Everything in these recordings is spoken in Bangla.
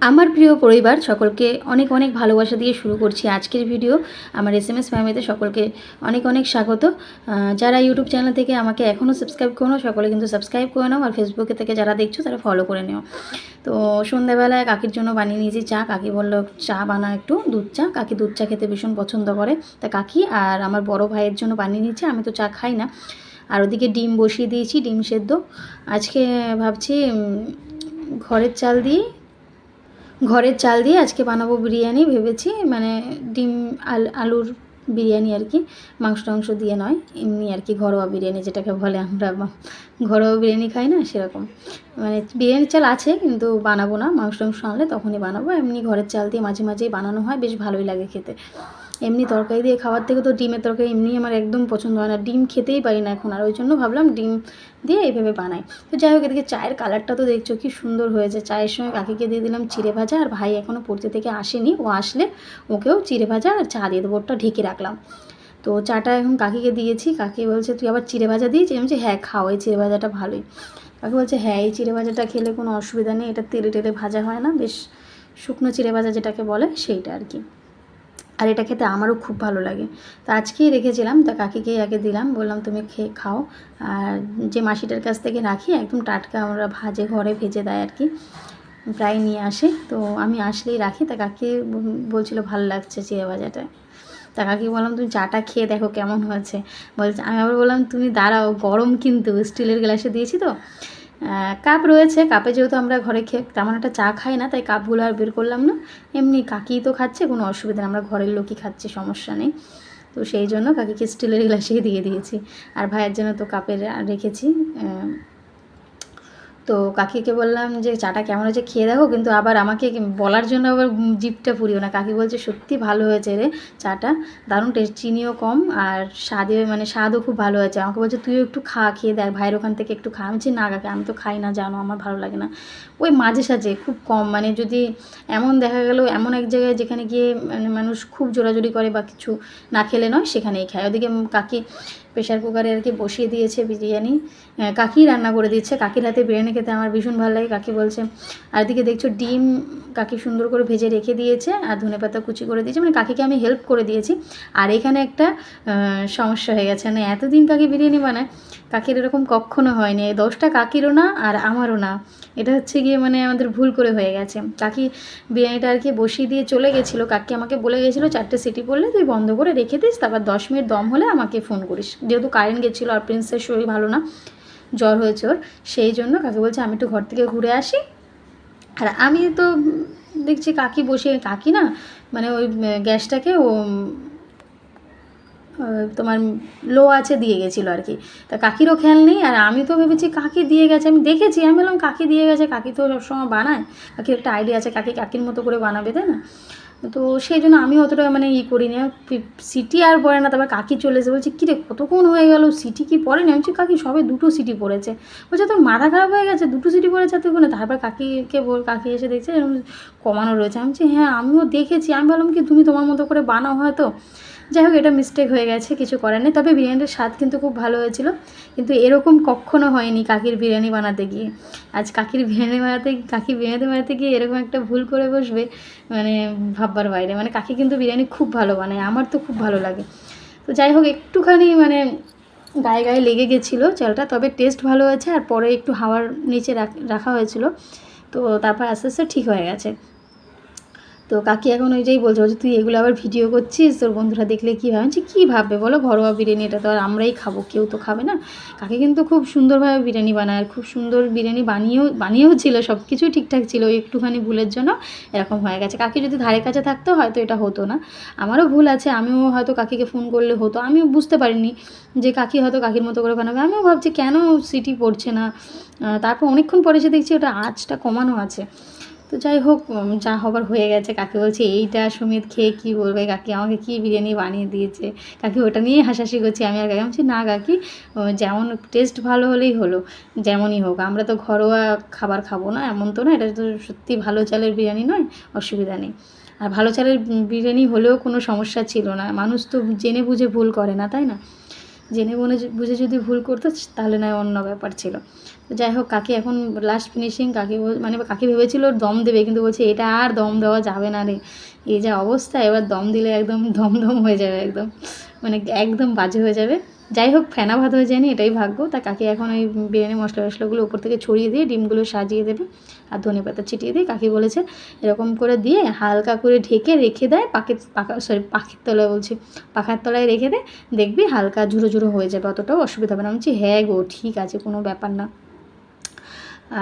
আমার প্রিয় পরিবার, সকলকে অনেক অনেক ভালোবাসা দিয়ে শুরু করছি আজকের ভিডিও। আমার এস এম এস ফ্যামিলিতে সকলকে অনেক অনেক স্বাগত। যারা ইউটিউব চ্যানেল থেকে আমাকে এখনও সাবস্ক্রাইব করো সকলে কিন্তু সাবস্ক্রাইব করে নাও। আর ফেসবুকে থেকে যারা দেখছ, তারা ফলো করে নিও। তো সন্ধ্যাবেলায় কাকির জন্য বানিয়ে নিয়েছি চা। কাকি বলল, চা বানা একটু, দুধ চা। কাকি দুধ চা খেতে ভীষণ পছন্দ করে। তা কাকি আর আমার বড় ভাইয়ের জন্য বানিয়ে নিয়েছি, আমি তো চা খাই না। আর ওদিকে ডিম বসিয়ে দিয়েছি, ডিম সেদ্ধ। আজকে ভাবছি ঘরের চাল দিয়ে ঘরের চাল দিয়ে আজকে বানাবো বিরিয়ানি ভেবেছি মানে ডিম, আল, আলুর বিরিয়ানি আর কি, মাংস টাংস দিয়ে নয়, এমনি আর কি ঘরোয়া বিরিয়ানি যেটাকে বলে আমরা, ঘরোয়া বিরিয়ানি খাই না সেরকম। মানে বিরিয়ানি চাল আছে কিন্তু বানাবো না, মাংস টাংস আনলে তখনই বানাবো, এমনি ঘরের চাল দিয়ে মাঝে মাঝেই বানানো হয়, বেশ ভালোই লাগে খেতে। এমনি তরকারি দিয়ে খাওয়ার থেকে তো ডিমের তরকারি এমনি আমার একদম পছন্দ হয় না। ডিম খেতেই পারি না এখন, আর ওই জন্য ভাবলাম ডিম দিয়ে এইভাবে বানাই। তো যাই হোক, এদিকে চায়ের কালারটা তো দেখছ কি সুন্দর হয়েছে। চায়ের সঙ্গে কাকিকে দিয়ে দিলাম চিড়ে ভাজা, আর ভাই এখনও পড়তে থেকে আসেনি। ও আসলে ওকেও চিড়ে ভাজা আর চা দিয়ে দেবো ওটা ঢেকে রাখলাম। তো চাটা এখন কাকিকে দিয়েছি। কাকি বলছে, তুই আবার চিড়ে ভাজা দিয়েছি আমি বলছি হ্যাঁ খাও, এই চিড়ে ভাজাটা ভালোই। কাকি বলছে হ্যাঁ এই চিড়ে ভাজাটা খেলে কোনো অসুবিধা নেই। এটা তেলে টেলে ভাজা হয় না। বেশ শুকনো চিড়ে ভাজা যেটাকে বলে, সেইটা আর কি। আর এটা খেতে আমারও খুব ভালো লাগে। তো আজকেই রেখেছিলাম, তা কাকিকেই আগে দিলাম, বললাম তুমি খেয়ে খাও। আর যে মাসিটার কাছ থেকে রাখি, একদম টাটকা আমরা ভাজে ঘরে ভেজে দেয় আর কি, প্রায় নিয়ে আসে। তো আমি আসলেই রাখি, তা কাকি বলছিল ভালো লাগছে চিড়ে ভাজাটা। তা কাকি বললাম, তুমি চাটা খেয়ে দেখো কেমন হয়েছে। বলছে, আমি আবার বললাম, তুমি দাঁড়াও, গরম কিন্তু, স্টিলের গ্লাসে দিয়েছি তো। কাপ রয়েছে। কাপে যেহেতু আমরা ঘরে খেয়ে তেমন একটা চা খাই না, তাই কাপগুলো আর বের করলাম না। এমনি কাকিই তো খাচ্ছে, কোনো অসুবিধা আমরা ঘরের লোকই খাচ্ছি, সমস্যা নেই। তো সেই জন্য কাকিকে স্টিলের গ্লাসেই দিয়ে দিয়েছি। আর ভাইয়ের জন্য তো কাপের রেখেছি। তো কাকিকে বললাম যে, চাটা কেমন হয়েছে খেয়ে দেখো। কিন্তু আবার আমাকে বলার জন্য আবার জিপটা পুরিও না। কাকি বলছে, সত্যি ভালো হয়েছে রে চাটা। দারুণ টেস্ট, চিনিও কম আর স্বাদে মানে স্বাদও খুব ভালো হয়েছে। আমাকে বলছে, তুইও একটু খা, খেয়ে দেখ। ভাইয়ের ওখান থেকে একটু খা। আমি না কাকি, আমি তো খাই না, জানো, আমার ভালো লাগে না। ওই মাঝে সাঝে খুব কম মানে যদি এমন দেখা গেল, এমন এক জায়গায় যেখানে গিয়ে মানে মানুষ খুব জোরাজুরি করে বা কিছু না খেলে নয়, সেখানেই খায়। ওদিকে কাকি প্রেশার কুকারে আর কি বসিয়ে দিয়েছে বিরিয়ানি। কাকি রান্না করে দিচ্ছে। কাকির হাতে বিরিয়ানি খেতে আমার ভীষণ ভালো লাগে। কাকি বলছে, আর এদিকে দেখছ ডিম কাকি সুন্দর করে ভেজে রেখে দিয়েছে আর ধনেপাতা কুচি করে দিয়েছে। মানে কাকিকে আমি হেল্প করে দিয়েছি। আর এখানে একটা সমস্যা হয়ে গেছে। মানে এতদিন কাকি বিরিয়ানি বানায়, কাকির এরকম কখনো হয়নি। এই দোষটা কাকিরও না আর আমারও না। এটা হচ্ছে গিয়ে মানে আমাদের ভুল করে হয়ে গেছে। কাকি বিরিয়ানিটা আর কি বসিয়ে দিয়ে চলে গেছিল। কাকি আমাকে বলে গেছিল, চারটে সিটি পড়লে তুই বন্ধ করে রেখে দিস, তারপর দশ মিনিট দম হলে আমাকে ফোন করিস। যেহেতু কারেন্ট গেছিল আর প্রিন্সের শরীর ভালো না, জ্বর হয়েছে ওর, সেই জন্য কাকি বলছে আমি একটু ঘর থেকে ঘুরে আসি। আর আমি তো দেখছি কাকি বসে, কাকি না মানে ওই গ্যাসটাকে ও তোমার লো আছে দিয়ে গেছিল আর কি। তা কাকিরও খেয়াল নেই, আর আমি তো ভেবেছি কাকি দিয়ে গেছে, আমি দেখেছি, আমি বললাম কাকি দিয়ে গেছে, কাকি তো সবসময় বানায়, কাকির একটা আইডিয়া আছে, কাকি কাকির মতো করে বানাবে, তাই না? তো সেই জন্য আমি অতটা মানে ই করি না সিটি আর পড়ে না তারপর কাকি চলে এসে বলছে কিরে কতক্ষণ হয়ে গেল? সিটি কি পরে না বলছি, কাকি সবে দুটো সিটি পড়েছে। বলছে তোর মাথা খারাপ হয়ে গেছে? দুটো সিটি পড়েছে কোনো তারপর কাকিকে বল কাকি এসে দেখছে কমানো রয়েছে। আমি বলছি হ্যাঁ আমিও দেখেছি। আমি ভাবলাম কি তুমি তোমার মতো করে বানাও হয়তো? যাই হোক, এটা মিস্টেক হয়ে গেছে, কিছু করার নেই। তবে বিরিয়ানির স্বাদ কিন্তু খুব ভালো হয়েছিল। কিন্তু এরকম কখনো হয়নি কাকির বিরিয়ানি বানাতে গিয়ে। আজ কাকির বিরিয়ানি বানাতে কাকি বিরিয়ানি বানাতে গিয়ে এরকম একটা ভুল করে বসবে মানে ভাববার বাইরে। মানে কাকি কিন্তু বিরিয়ানি খুব ভালো বানায়, আমার তো খুব ভালো লাগে। তো যাই হোক, একটুখানি মানে গায়ে গায়ে লেগে গেছিল চালটা, তবে টেস্ট ভালো হয়েছে আর পরে একটু হাওয়ার নিচে রাখ- রাখা হয়েছিল। তো তারপর আস্তে আস্তে ঠিক হয়ে গেছে। তো কাকি এখন ওইটাই বলছে বলছে তুই এগুলো আবার ভিডিও করছিস? তোর বন্ধুরা দেখলে কী ভাবে? আমি বলছি, কী ভাববে বলো? ঘরোয়া বিরিয়ানি এটা তো আর আমরাই খাব কেউ তো খাবে না। কাকি কিন্তু খুব সুন্দরভাবে বিরিয়ানি বানায় আর খুব সুন্দর বিরিয়ানি বানিয়েও বানিয়েও ছিল সব কিছুই ঠিকঠাক ছিল ওই একটুখানি ভুলের জন্য এরকম হয়ে গেছে। কাকি যদি ধারে কাছে থাকতো হয়তো এটা হতো না। আমারও ভুল আছে আমিও হয়তো কাকিকে ফোন করলে হতো আমিও বুঝতে পারিনি যে কাকি হয়তো কাকির মতো করে বানাবে। আমিও ভাবছি কেন সিটি পড়ছে না? তারপর অনেকক্ষণ পরে এসে দেখছি ওটা আঁচটা কমানো আছে। তো যাই হোক যা হবার হয়ে গেছে। কাকি বলছে, এইটা সুমিত খেয়ে কী বলবে কাকি? আমাকে কী বিরিয়ানি বানিয়ে দিয়েছে? কাকি ওটা নিয়ে হাসাহাসি করছি। আমি আর কাকি বলছি, না কাকি যেমন টেস্ট ভালো হলেই হলো, যেমনই হোক। আমরা তো ঘরোয়া খাবার খাব না, এমন তো না, এটা তো সত্যি ভালো চালের বিরিয়ানি নয়, অসুবিধা নেই। আর ভালো চালের বিরিয়ানি হলেও কোনো সমস্যা ছিল না। মানুষ তো জেনে বুঝে ভুল করে না, তাই না? জেনে মনে বুঝে যদি ভুল করতো তাহলে নয় অন্য ব্যাপার ছিল। তো যাই হোক, কাকি এখন লাস্ট ফিনিশিং কাকি মানে কাকি ভেবেছিল দম দেবে, কিন্তু বলছে, এটা আর দম দেওয়া যাবে না রে। এই যা অবস্থা, এবার দম দিলে একদম দম দম হয়ে যাবে, একদম। মানে একদম বাজে হয়ে যাবে। যাই হোক ফেনা ভাত হয়ে যায়নি, এটাই ভাগ্য। তা কাকি এখন ওই বিরিয়ানি, মশলা টশলাগুলো উপর থেকে ছড়িয়ে দিয়ে ডিমগুলো সাজিয়ে দেবে আর ধনে পাতা ছিটিয়ে দিয়ে। কাকি বলেছে, এরকম করে দিয়ে হালকা করে ঢেকে রেখে দেয়, পাখির, পাখা সরি পাখির তলায় বলছি, পাখার তলায় রেখে দেয়, দেখবি হালকা ঝুড়ো ঝুড়ো হয়ে যাবে, অতটাও অসুবিধা হবে না। বলছি হ্যাঁ গো, ঠিক আছে, কোনো ব্যাপার না।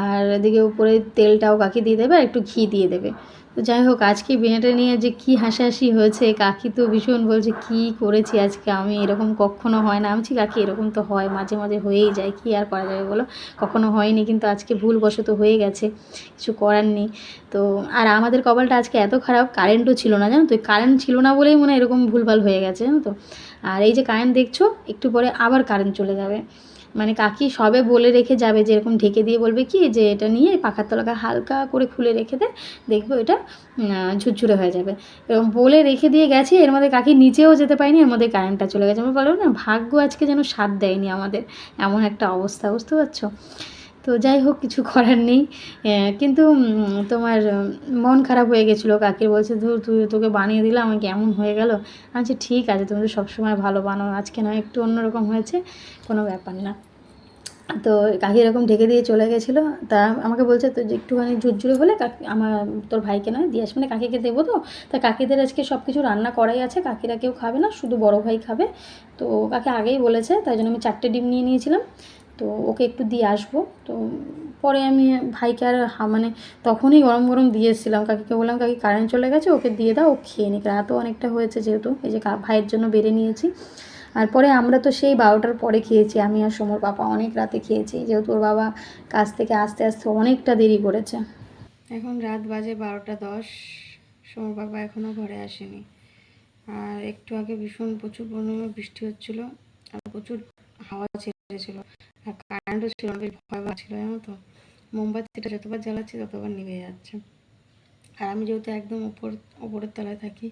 আর এদিকে উপরে তেলটাও কাকি দিয়ে দেবে আর একটু ঘি দিয়ে দেবে। তো যাই হোক, আজকে বিয়েটা নিয়ে যে কি হাসাহাসি হয়েছে, কাকি তো ভীষণ বলছে, কি করেছি আজকে? আমি এরকম কখনো হয় না। আমি কাকি, এরকম তো হয়, মাঝে মাঝে হয়েই যায়, কি আর করা যাবে বলো? কখনো হয়নি, কিন্তু আজকে ভুলবশত হয়ে গেছে, কিছু করার নেই। তো, আর আমাদের কপালটা আজকে এত খারাপ কারেন্টও ছিল না, জানো তো? কারেন্ট ছিল না বলেই মনে হয় এরকম ভুলভাল হয়ে গেছে, জানো তো? আর এই যে কারেন্ট দেখছ, একটু পরে আবার কারেন্ট চলে যাবে। মানে কাকি সবে বলে রেখে যাবে যে এরকম ঢেকে দিয়ে বলবে কি যে এটা নিয়ে পাখার তলাকে হালকা করে খুলে রেখে দে, দেখবে এটা ঝুরঝুরে হয়ে যাবে। এরকম বলে রেখে দিয়ে গেছে, এর মধ্যে কাকি নিচেও যেতে পারিনি, এর মধ্যে কারেন্টটা চলে গেছে। আমরা বলো না, ভাগ্য আজকে যেন সাথ দেয়নি আমাদের। এমন একটা অবস্থা, বুঝতে পারছ? তো যাই হোক, কিছু করার নেই। কিন্তু তোমার মন খারাপ হয়ে গেছিল, কাকির বলছে, ধর, তুই, তোকে বানিয়ে দিলাম আমি কেমন হয়ে গেল? আমি ঠিক আছে, তুমি তো সবসময় ভালো বানাও আজকে না একটু অন্যরকম হয়েছে, কোনো ব্যাপার না। তো কাকি এরকম ঢেকে দিয়ে চলে গেছিল, তা আমাকে বলছে, তো একটুখানি ঝুরঝুরে হলে কাকি, আমার, তোর ভাইকে নয়, দিয়ে আসবে। না কাকিকে দেবো তো, তা কাকিদের আজকে সব কিছু রান্না করাই আছে, কাকিরা কেউ খাবে না, শুধু বড় ভাই খাবে। তো কাকে আগেই বলেছে, তাই জন্য আমি চারটে ডিম নিয়ে নিয়েছিলাম। তো ওকে একটু দিয়ে আসব। তো পরে আমি ভাইকে আর মানে তখনই গরম গরম দিয়ে এসেছিলাম। কাকিকে বললাম, কাকি কারেন্ট চলে গেছে, ওকে দিয়ে দাও, ও খেয়ে নিক। রাতও অনেকটা হয়েছে যেহেতু, এই যে ভাইয়ের জন্য বেড়ে নিয়েছি। আর পরে আমরা তো সেই বারোটার পরে খেয়েছি, আমি আর সমর পাপা অনেক রাতে খেয়েছি। যেহেতু ওর বাবা কাজ থেকে আসতে আসতে অনেকটা দেরি করেছে। এখন রাত বাজে বারোটা দশ, সমর বাবা এখনও ঘরে আসেনি। আর একটু আগে ভীষণ প্রচুর পরিমাণে বৃষ্টি হচ্ছিল, আর প্রচুর হাওয়া ছেড়েছিল। আর কারেন্টও ছিল না, বেশ ভয় পাচ্ছিল জানো তো? মোমবাতিটা যতবার জ্বালাচ্ছি, ততবার নিভে যাচ্ছে। আর আমি যেহেতু একদম উপর উপরের তলায় থাকি,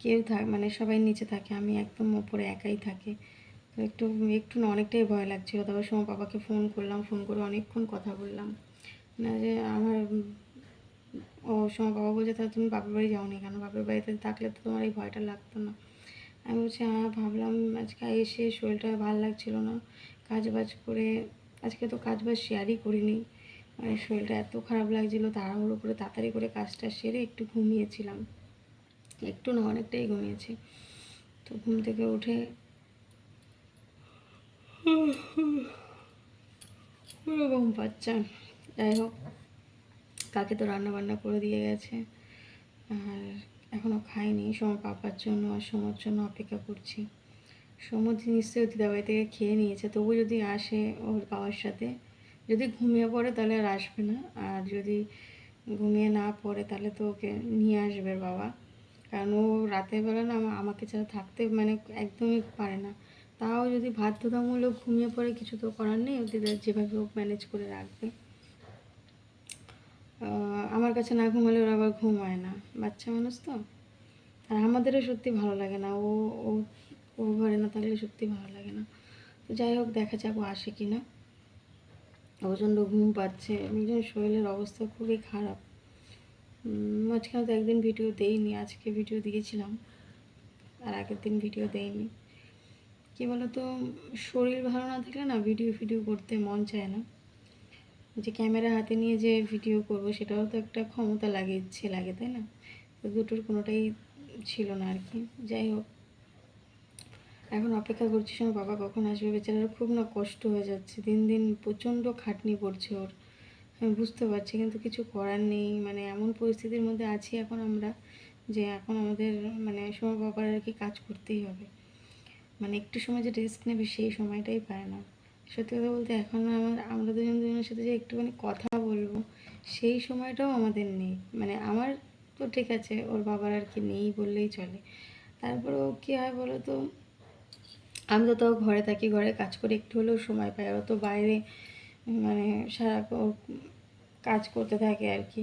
কেউ থাক মানে সবাই নিচে থাকে, আমি একদম ওপরে একাই থাকি। তো একটু একটু না, অনেকটাই ভয় লাগছিল। তারপর সময় বাবাকে ফোন করলাম ফোন করে অনেকক্ষণ কথা বললাম। না যে, আমার, ও সময় বাবা বলছে তাহলে তুমি বাপের বাড়ি যাওনি কেন? বাপের বাড়িতে থাকলে তো তোমার এই ভয়টা লাগতো না। আমি বলছি হ্যাঁ ভাবলাম আজকে এসে শরীরটা ভালো লাগছিল না। কাজ বাজ করে, আজকে তো কাজ বাজ শেয়ারই করিনি। মানে শরীরটা এত খারাপ লাগছিল, তাড়াহুড়ো করে তাড়াতাড়ি করে কাজটা সেরে একটু ঘুমিয়েছিলাম। একটু না, অনেকটাই ঘুমিয়েছি। তো ঘুম থেকে উঠে ঘুম পাচ্ছে। যাই হোক, কাকে তো রান্না বান্না করে দিয়ে গেছে। আর এখনও খাইনি, সময় পাপার জন্য আর সময়ের জন্য অপেক্ষা করছি। সমর নিশ্চয়ই দিদাবাড়ি থেকে খেয়ে নিয়েছে। তবু যদি আসে ওর বাবার সাথে, যদি ঘুমিয়ে পড়ে তাহলে আর আসবে না। আর যদি ঘুমিয়ে না পড়ে তাহলে তো ওকে নিয়ে আসবে বাবা। কারণ ও রাতের বেলা না আমাকে ছাড়া থাকতে মানে একদমই পারে না। তাও যদি বাধ্যতামূলক ঘুমিয়ে পড়ে কিছু তো করার নেই ও দিদা যেভাবে হোক ম্যানেজ করে রাখবে। আমার কাছে না ঘুমালে ওর আবার ঘুম হয় না। বাচ্চা মানুষ তো। আর আমাদেরও সত্যি ভালো লাগে না। ও ও ও ঘরে না থাকলে সত্যি ভালো লাগে না। তো যাই হোক, দেখা যাক ও আসে কি না। প্রচণ্ড ঘুম পাচ্ছে একজন শরীরের অবস্থা খুবই খারাপ। মাঝখানে তো একদিন ভিডিও দেইনি, আজকে ভিডিও দিয়েছিলাম, আর আগের দিন ভিডিও দেইনি। কী বলতো, শরীর ভালো না থাকলে না ভিডিও ফিডিও করতে মন চায় না। যে ক্যামেরা হাতে নিয়ে যে ভিডিও করব, সেটাও তো একটা ক্ষমতা লাগে, ইচ্ছে লাগে, তাই না? দুটোর কোনোটাই ছিল না আর কি। যাই হোক এখন অপেক্ষা করছি সময় বাবা কখন আসবে। বেচারার খুব না কষ্ট হয়ে যাচ্ছে। দিন দিন প্রচণ্ড খাটনি পড়ছে ওর। আমি বুঝতে পারছি, কিন্তু কিছু করার নেই। মানে এমন পরিস্থিতির মধ্যে আছি এখন আমরা যে এখন আমাদের মানে সময় বাবার আর কি কাজ করতেই হবে। মানে একটু সময় যে রেস্ট নেবে সেই সময়টাই পায় না। সত্যি কথা বলতে এখন আমার, আমরা দুজন দুজনের সাথে যে একটুখানি কথা বলব, সেই সময়টাও আমাদের নেই। মানে আমার তো ঠিক আছে, ওর বাবার আর কি নেই বললেই চলে। তারপরেও কী হয় বলো তো? আমি তো তাও ঘরে থাকি, ঘরে কাজ করে, একটু হলেও সময় পাই। আর তো বাইরে মানে সারা কাজ করতে থাকে আর কি।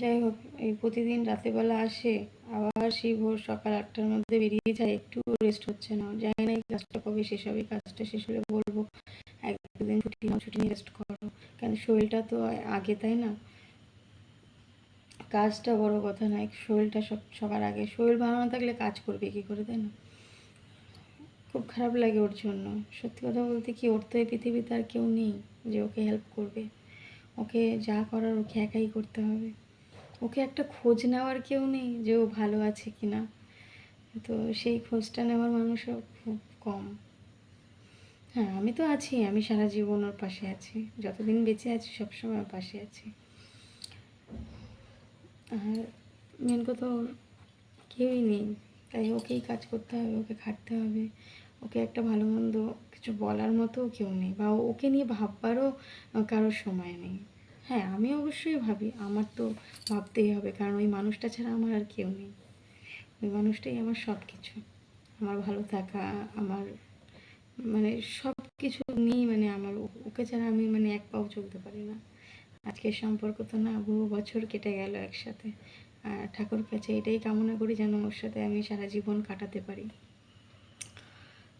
যাই হোক, এই প্রতিদিন রাতেরবেলা আসে, আবার সেই ভোর সকাল আটটার মধ্যে বেরিয়ে যায়, একটু রেস্ট হচ্ছে না। জানি না এই কাজটা কবে শেষ হবে কাজটা শেষ হলে বলব, একদিন ছুটি নাও, ছুটি নিয়ে রেস্ট করো। কেন শরীরটা তো আগে, তাই না? কাজটা বড় কথা নয়, শরীরটা সব সবার আগে। শরীর ভালো না থাকলে কাজ করবে কি করে, তাই না? খুব খারাপ লাগে ওর জন্য। সত্যি কথা বলতে কি, ওর তো এই পৃথিবীতে আর কেউ নেই যে ওকে হেল্প করবে। ওকে যা করার ওকে একাই করতে হবে। ওকে একটা খোঁজ নেওয়ার কেউ নেই যে ও ভালো আছে কি না। তো সেই খোঁজটা নেওয়ার মানুষও খুব কম। হ্যাঁ আমি তো আছি, আমি সারা জীবন ওর পাশে আছি। যতদিন বেঁচে আছি, সবসময় ওর পাশে আছি। আর মেন কথা ওর কেউই নেই। তাই ওকেই কাজ করতে হবে, ওকে খাটতে হবে। ওকে একটা ভালো মন্দ কিছু বলার মতো কেউ নেই বা ওকে নিয়ে ভাববারও কারোর সময় নেই। হ্যাঁ আমি অবশ্যই ভাবি, আমার তো ভাবতেই হবে, কারণ ওই মানুষটা ছাড়া আমার আর কেউ নেই। ওই মানুষটাই আমার সব কিছু আমার ভালো থাকা, আমার মানে সব কিছু নিয়েই মানে আমার, ওকে ছাড়া আমি মানে এক পাও চলতে পারি না। আজকের সম্পর্ক তো না, বহু বছর কেটে গেল একসাথে। আর ঠাকুর কাছে এটাই কামনা করি যেন ওর সাথে আমি সারা জীবন কাটাতে পারি।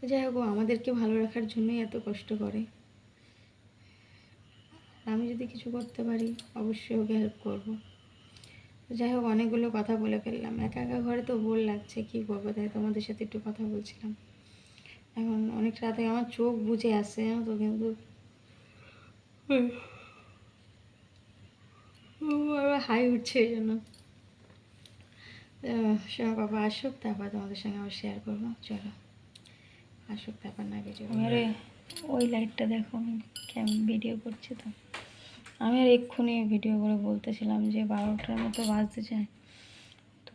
যাই হোক আমাদেরকে ভালো রাখার জন্যই এত কষ্ট করে। আমি যদি কিছু করতে পারি, অবশ্যই ওকে হেল্প করব। যাই হোক, অনেকগুলো কথা বলে ফেললাম। একা একা ঘরে তো বোর লাগছে, কী করব? তাই তোমাদের সাথে একটু কথা বলছিলাম। এখন অনেক রাতে আমার চোখ বুঝে আসে জানো তো কিন্তু। হাই উঠছে এই জন্য। সঙ্গে বাবা আসুক, তারপর তোমাদের সঙ্গে আবার শেয়ার করব। চলো। আসুক তারপর না ভিডিও আরে ওই লাইটটা দেখো আমি কেমন ভিডিও করছি তো। আমি আর এক্ষুনি ভিডিও করে বলতেছিলাম যে বারোটার মতো বাজতে চায়। তো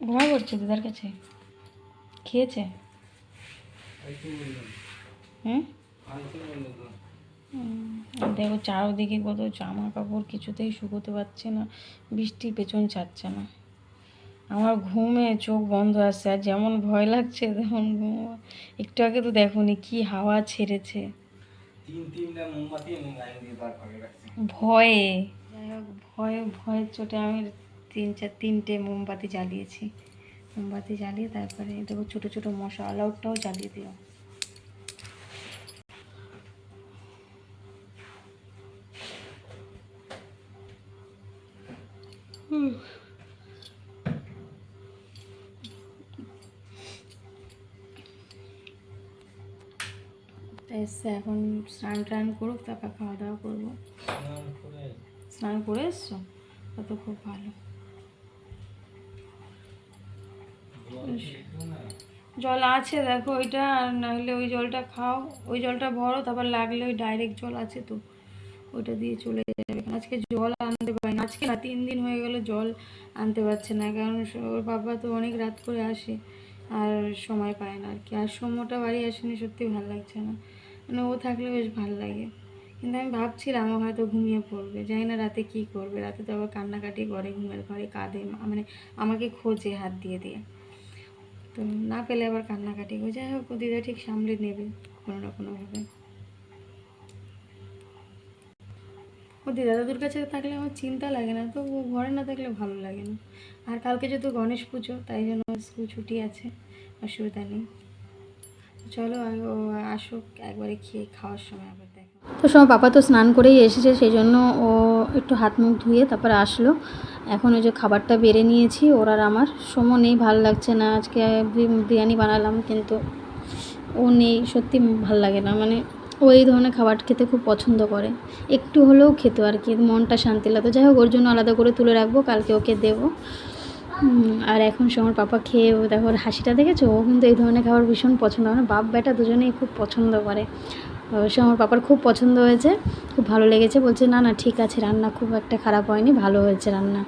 ঘুমাই পড়ছে দিদার কাছে? খেয়েছে? হুম, দেখো চারদিকে কত জামা কাপড় কিছুতেই শুকোতে পারছে না বৃষ্টি পেছন ছাড়ছে না। আমার ঘুমে চোখ বন্ধ আছে আর যেমন ভয় লাগছে তেমন ঘুম। একটু আগে তো দেখোনি কি হাওয়া ছেড়েছে। ভয়ে যাই হোক ভয়ে ভয়ের চোটে আমি তিন চার তিনটে মোমবাতি জ্বালিয়েছি। মোমবাতি জ্বালিয়ে তারপরে দেখো ছোটো ছোটো মশা অল আউটটাও জ্বালিয়ে দিও হুম। এসছে এখন স্নান টান করুক তারপর খাওয়া দাওয়া করব। স্নান করে এসছো? তত খুব ভালো? জল আছে দেখো ওইটা আর নাহলে ওই জলটা খাও। ওই জলটা ভরো তারপর লাগলে ওই ডাইরেক্ট জল আছে তো ওইটা দিয়ে চলে যাবে। আজকে জল আনতে পারি না। আজকে না তিন দিন হয়ে গেল জল আনতে পারছে না কারণ ওর বাবা তো অনেক রাত করে আসে আর সময় পায় না আর কি। আর সময়টা বাড়ি আসেনি সত্যি ভালো লাগছে না। মানে ও থাকলে বেশ ভালো লাগে। কিন্তু আমি ভাবছিলাম ও হয়তো ঘুমিয়ে পড়বে। জানি না রাতে কী করবে। রাতে তো আবার কান্নাকাটি করে, ঘুমের ঘরে কাঁদে মানে আমাকে খোঁজে হাত দিয়ে দিয়ে। তো না পেলে আবার কান্নাকাটি করে। যাই হোক দিদা ঠিক সামলে নেবে কোনো না কোনোভাবে। ও দিদা দাদুর কাছে থাকলে আমার চিন্তা লাগে না তো ও ঘরে না থাকলে ভালো লাগে না। আর কালকে যেহেতু গণেশ পুজো, তাই জন্য স্কুল ছুটি আছে, অসুবিধা নেই। চলো আসুক, একবারে খেয়ে খাওয়ার সময় আবার তো সময় পাপা তো স্নান করেই এসেছে, সেই জন্য ও একটু হাত মুখ ধুয়ে তারপরে আসলো। এখন ওই যে খাবারটা বেড়ে নিয়েছি, ওর আর আমার। সময় নেই, ভালো লাগছে না। আজকে বিরিয়ানি বানালাম, কিন্তু ও নেই, সত্যি ভালো লাগে না। মানে ও এই ধরনের খাবার খেতে খুব পছন্দ করে। একটু হলেও খেত আর কি, মনটা শান্তি লাগতো। যাই হোক, ওর জন্য আলাদা করে তুলে রাখব, কালকে ওকে দেবো। আর এখন সময় পাপা খেয়ে দেখো হাসিটা দেখেছ? ও কিন্তু এই ধরনের খাবার ভীষণ পছন্দ মানে বাপ বেটা দুজনেই খুব পছন্দ করে। অবশ্য আমার পাপার খুব পছন্দ হয়েছে, খুব ভালো লেগেছে। বলছে, না না, ঠিক আছে, রান্না খুব একটা খারাপ হয়নি, ভালো হয়েছে রান্না।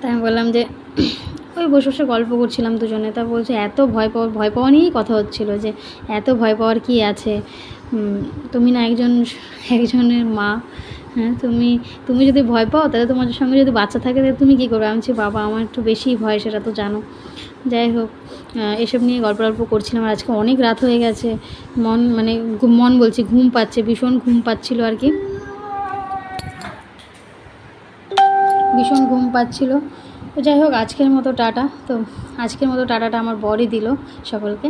তাই আমি বললাম যে, ওই বসে বসে গল্প করছিলাম দুজনে। তা বলছে, এত ভয় পাওয়া ভয় পাওয়া নিয়েই কথা হচ্ছিল যে, এত ভয় পাওয়ার কি আছে? তুমি না একজন, একজনের মা হ্যাঁ তুমি তুমি যদি ভয় পাও, তাহলে তোমার সঙ্গে যদি বাচ্চা থাকে, তাহলে তুমি কী করবে? আমি বলছি, বাবা, আমার একটু বেশিই ভয়, সেটা তো জানো। যাই হোক এসব নিয়ে গল্প গল্প করছিলাম, আর আজকে অনেক রাত হয়ে গেছে। মন মানে মন বলছি, ঘুম পাচ্ছে, ভীষণ ঘুম পাচ্ছিল আর কি। ভীষণ ঘুম পাচ্ছিল। তো যাই হোক, আজকের মতো টাটা। তো, আজকের মতো টাটাটা আমার বরই দিল সকলকে।